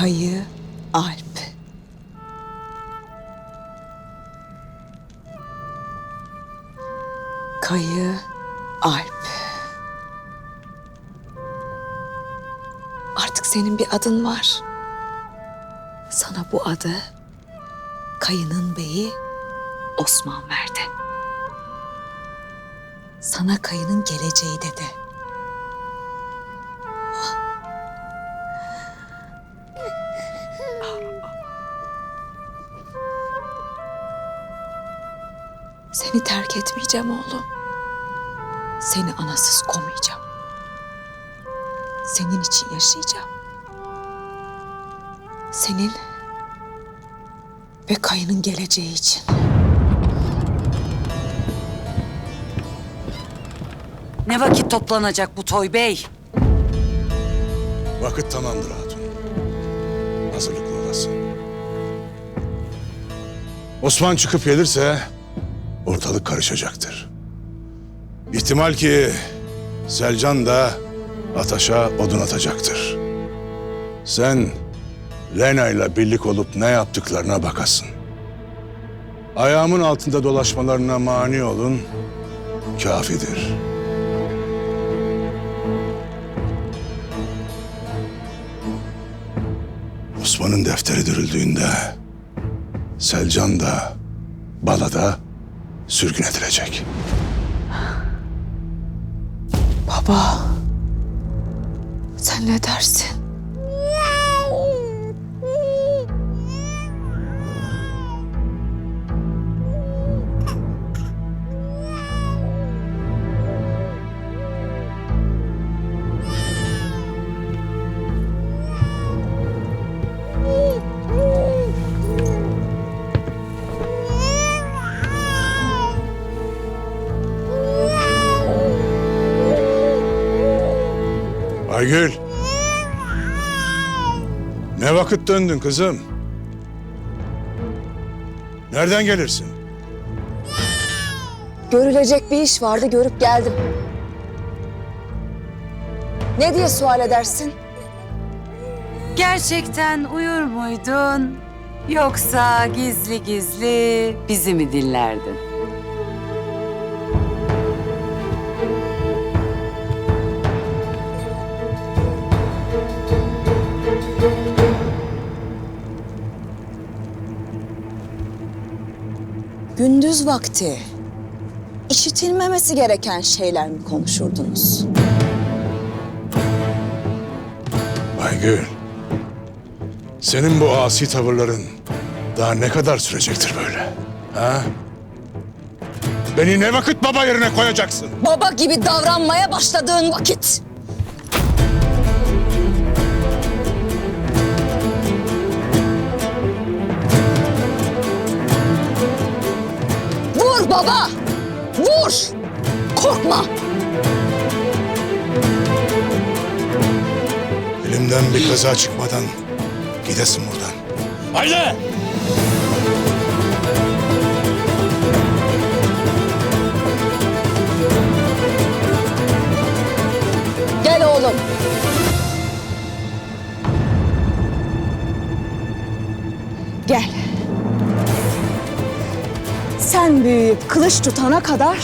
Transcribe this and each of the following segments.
Kayı Alp. Kayı Alp. Artık senin bir adın var. Sana bu adı Kayı'nın beyi Osman verdi. Sana Kayı'nın geleceği dedi. Seni terk etmeyeceğim oğlum. Seni anasız komayacağım. Senin için yaşayacağım. Senin ve Kayı'nın geleceği için. Ne vakit toplanacak bu toy bey? Vakit tamamdır hatun. Hazırlıklı olasın. Osman çıkıp gelirse ortalık karışacaktır. İhtimal ki Selcan da Ataş'a odun atacaktır. Sen Lena ile birlik olup ne yaptıklarına bakasın. Ayağımın altında dolaşmalarına mani olun, kafidir. Osman'ın defteri dürüldüğünde Selcan da Bala'da sürgün edilecek. Baba, sen ne dersin? Aygül. Ne vakit döndün kızım? Nereden gelirsin? Görülecek bir iş vardı, görüp geldim. Ne diye sual edersin? Gerçekten uyur muydun? Yoksa gizli gizli bizi mi dinlerdin? Gündüz vakti işitilmemesi gereken şeyler mi konuşurdunuz? Aygül. Senin bu asi tavırların daha ne kadar sürecektir böyle? Ha? Beni ne vakit baba yerine koyacaksın? Baba gibi davranmaya başladığın vakit. Baba! Vur! Korkma! Elimden bir kaza çıkmadan gidesin buradan. Haydi! Sen büyüyüp kılıç tutana kadar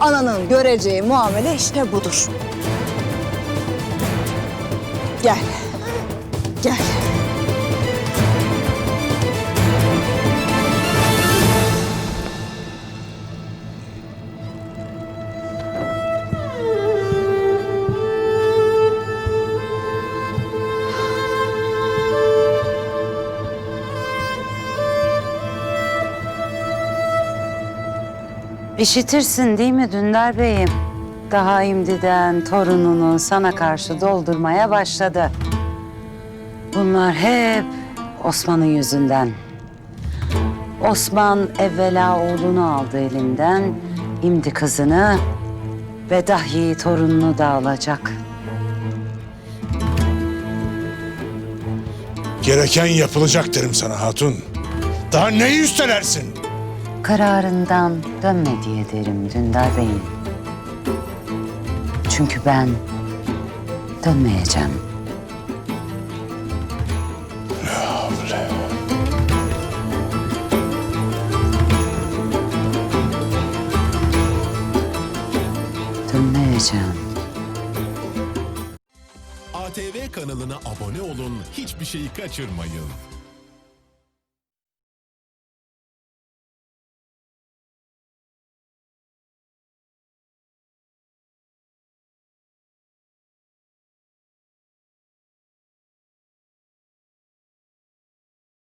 ananın göreceği muamele işte budur. Gel. Gel. İşitirsin değil mi Dündar Bey'im? Daha imdiden torununu sana karşı doldurmaya başladı. Bunlar hep Osman'ın yüzünden. Osman evvela oğlunu aldı elinden, imdi kızını ve dahi torununu da alacak. Gereken yapılacak derim sana hatun. Daha neyi üstelersin? kararından dönme diye derim Dündar Bey'in. Çünkü ben dönmeyeceğim. Dönmeyeceğim. ATV kanalına abone olun, hiçbir şeyi kaçırmayın.